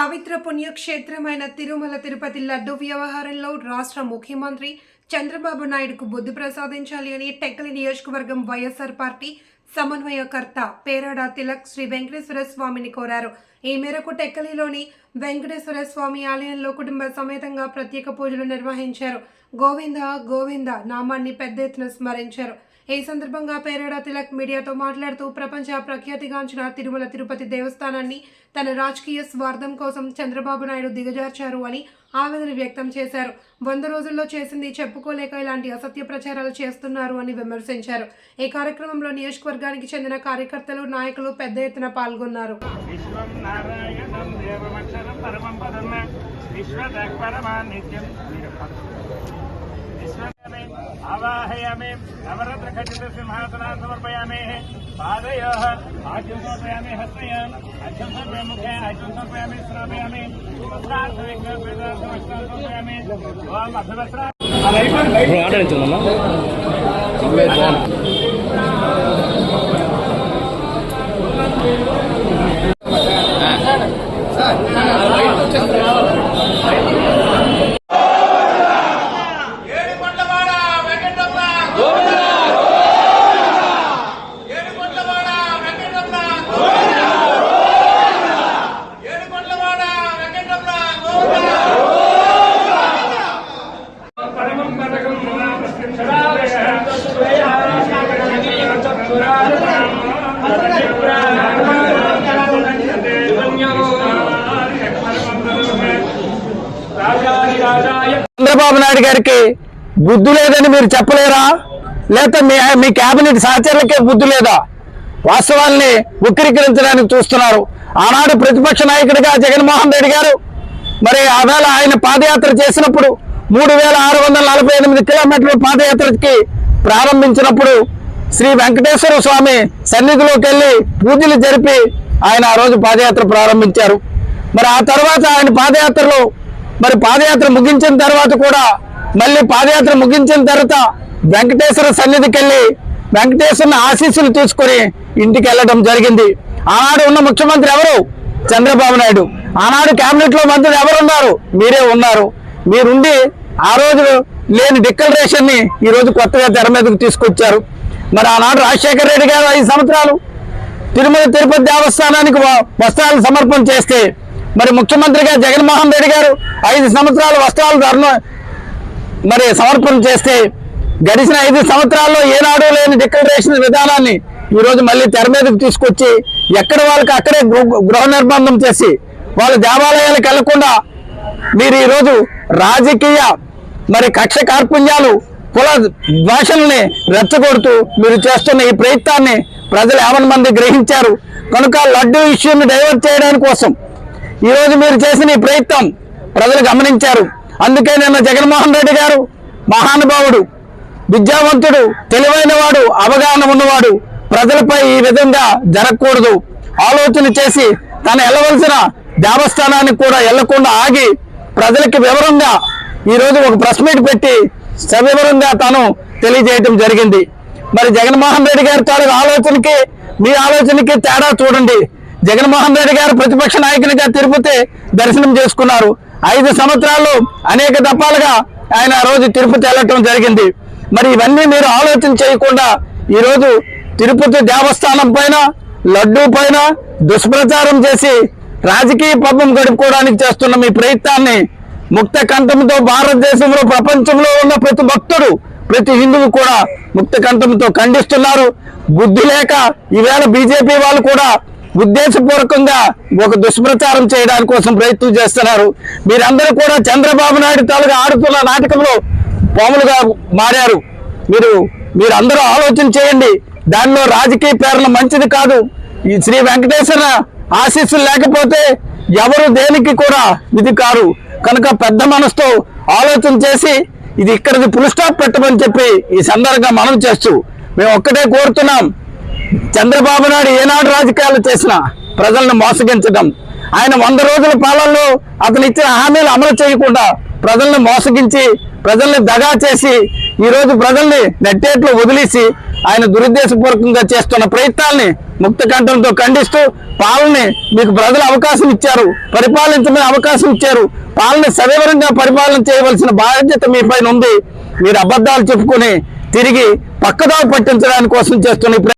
పవిత్ర పుణ్యక్షేత్రమైన తిరుమల తిరుపతి లడ్డు వ్యవహారంలో రాష్ట్ర ముఖ్యమంత్రి చంద్రబాబు నాయుడుకు బుద్ధి ప్రసాదించాలి అని టెక్కలి నియోజకవర్గం వైఎస్ఆర్ పార్టీ సమన్వయకర్త పేరాడ తిలక్ శ్రీ వెంకటేశ్వర స్వామిని కోరారు. ఈ మేరకు టెక్కలిలోని వెంకటేశ్వర స్వామి ఆలయంలో కుటుంబ సమేతంగా ప్రత్యేక పూజలు నిర్వహించారు. గోవింద గోవింద నామాన్ని పెద్ద ఎత్తున స్మరించారు. ఈ సందర్భంగా పేరేడ తిలక్ మీడియాతో మాట్లాడుతూ ప్రపంచ ప్రఖ్యాతిగాంచిన తిరుమల తిరుపతి దేవస్థానాన్ని తన రాజకీయ స్వార్థం కోసం చంద్రబాబు నాయుడు దిగజార్చారు అని ఆవేదన వ్యక్తం చేశారు. వంద రోజుల్లో చేసింది చెప్పుకోలేక ఇలాంటి అసత్య ప్రచారాలు చేస్తున్నారు అని విమర్శించారు. ఈ కార్యక్రమంలో నియోజకవర్గానికి చెందిన కార్యకర్తలు నాయకులు పెద్ద ఎత్తున పాల్గొన్నారు. విశ్వ సమర్పయామి పాదయో ఆజ్యం సమర్పయామి హస్తయాన్ అజ్యం సమర్పయామి ముఖే అజ్యం సమర్పయామి శ్రాపయామి వస్త్రార్థ విజ్ఞాపేత సమస్తం సమర్పయామి ఓం అభివస్త్ర ఇప్పుడు చంద్రబాబు నాయుడు గారికి బుద్ధి లేదని మీరు చెప్పలేరా? లేకపోతే మీ మీ కేబినెట్ సహచరులకే బుద్ధి లేదా? వాస్తవాల్ని వక్రీకరించడానికి చూస్తున్నారు. ఆనాడు ప్రతిపక్ష నాయకుడిగా జగన్మోహన్ రెడ్డి గారు మరి ఆవేళ ఆయన పాదయాత్ర చేసినప్పుడు మూడు వేల ఆరు వందల నలభై ఎనిమిది కిలోమీటర్ల పాదయాత్రకి ప్రారంభించినప్పుడు శ్రీ వెంకటేశ్వర స్వామి సన్నిధిలోకి వెళ్ళి పూజలు జరిపి ఆయన ఆ రోజు పాదయాత్ర ప్రారంభించారు. మరి ఆ తర్వాత ఆయన పాదయాత్రలో మరి పాదయాత్ర ముగించిన తర్వాత కూడా మళ్ళీ పాదయాత్ర ముగించిన తర్వాత వెంకటేశ్వర సన్నిధికి వెళ్ళి వెంకటేశ్వరుని ఆశీస్సులు తీసుకొని ఇంటికి వెళ్ళడం జరిగింది. ఆనాడు ఉన్న ముఖ్యమంత్రి ఎవరు? చంద్రబాబు నాయుడు. ఆనాడు కేబినెట్లో మంత్రులు ఎవరున్నారు? మీరే ఉన్నారు. మీరుండి ఆ రోజు లేని డిక్లరేషన్ని ఈరోజు కొత్తగా తెర మీదకు తీసుకొచ్చారు. మరి ఆనాడు రాజశేఖర రెడ్డి గారు ఐదు సంవత్సరాలు తిరుమల తిరుపతి దేవస్థానానికి వ- వస్త్రాలు సమర్పణ చేస్తే మరి ముఖ్యమంత్రిగా జగన్మోహన్ రెడ్డి గారు ఐదు సంవత్సరాలు వస్త్రాలు ధరణ మరి సమర్పణ చేస్తే గడిచిన ఐదు సంవత్సరాల్లో ఏనాడు లేని డిక్లరేషన్ విధానాన్ని ఈరోజు మళ్ళీ తెర మీదకి తీసుకొచ్చి ఎక్కడ వాళ్ళకి అక్కడే గృహ- గృహ నిర్బంధం చేసి వాళ్ళ దేవాలయాలకు వెళ్ళకుండా మీరు ఈరోజు రాజకీయ మరి కక్ష కార్పుణ్యాలు కుల భాషల్ని రెచ్చగొడుతూ మీరు చేస్తున్న ఈ ప్రయత్నాన్ని ప్రజలు ఎవరి మంది గ్రహించారు. కనుక లడ్డూ ఇష్యూని డైవర్ట్ చేయడానికి కోసం ఈరోజు మీరు చేసిన ఈ ప్రయత్నం ప్రజలు గమనించారు. అందుకే నిన్న జగన్మోహన్ రెడ్డి గారు మహానుభావుడు విద్యావంతుడు తెలివైన వాడు అవగాహన ఉన్నవాడు ప్రజలపై ఈ విధంగా జరగకూడదు. ఆలోచన చేసి తను వెళ్ళవలసిన దేవస్థానానికి కూడా వెళ్ళకుండా ఆగి ప్రజలకి వివరంగా ఈరోజు ఒక ప్రెస్ మీట్ పెట్టి సవివరంగా తాను తెలియజేయడం జరిగింది. మరి జగన్మోహన్ రెడ్డి గారి తాలూకు ఆలోచనకి మీ ఆలోచనకి తేడా చూడండి. జగన్మోహన్ రెడ్డి గారు ప్రతిపక్ష నాయకునిగా తిరుపతి దర్శనం చేసుకున్నారు. ఐదు సంవత్సరాల్లో అనేక దఫాలుగా ఆయన రోజు తిరుపతి వెళ్ళటం జరిగింది. మరి ఇవన్నీ మీరు ఆలోచన చేయకుండా ఈరోజు తిరుపతి దేవస్థానం పైన లడ్డూ పైన దుష్ప్రచారం చేసి రాజకీయ పబ్బం గడుపుకోవడానికి చేస్తున్న మీ ప్రయత్నాన్ని ముక్త కంఠంతో భారతదేశంలో ప్రపంచంలో ఉన్న ప్రతి భక్తుడు ప్రతి హిందువు కూడా ముక్త కంఠంతో ఖండిస్తున్నారు. బుద్ధి లేక ఈవేళ బీజేపీ వాళ్ళు కూడా ఉద్దేశపూర్వకంగా ఒక దుష్ప్రచారం చేయడానికి కోసం ప్రయత్నం చేస్తున్నారు. మీరందరూ కూడా చంద్రబాబు నాయుడు తాలూగా ఆడుతున్న నాటకంలో పాములుగా మారారు. మీరు మీరు అందరూ ఆలోచన చేయండి. దానిలో రాజకీయ ప్రేరణ మంచిది కాదు. ఈ శ్రీ వెంకటేశ్వర ఆశీస్సులు లేకపోతే ఎవరు దేనికి కూడా ఇది కారు. కనుక పెద్ద మనసుతో ఆలోచన చేసి ఇది ఇక్కడిది ఫుల్ స్టాప్ పెట్టమని చెప్పి ఈ సందర్భంగా మనం చేస్తూ మేము ఒక్కటే కోరుతున్నాం. చంద్రబాబు నాయుడు ఏనాడు రాజకీయాలు చేసినా ప్రజలను మోసగించడం. ఆయన వంద రోజుల పాలనలో అతను ఇచ్చిన హామీలు అమలు చేయకుండా ప్రజల్ని మోసగించి ప్రజల్ని దగా చేసి ఈరోజు ప్రజల్ని నెట్టేట్లు వదిలేసి ఆయన దురుద్దేశపూర్వకంగా చేస్తున్న ప్రయత్నాల్ని ముక్త కంఠంతో ఖండిస్తూ పాలని మీకు ప్రజలు అవకాశం ఇచ్చారు పరిపాలించమని అవకాశం ఇచ్చారు. పాలన సవివరంగా పరిపాలన చేయవలసిన బాధ్యత మీ పైన ఉంది. మీరు అబద్ధాలు చెప్పుకుని తిరిగి పక్కదావ పట్టించడానికి కోసం చేస్తున్న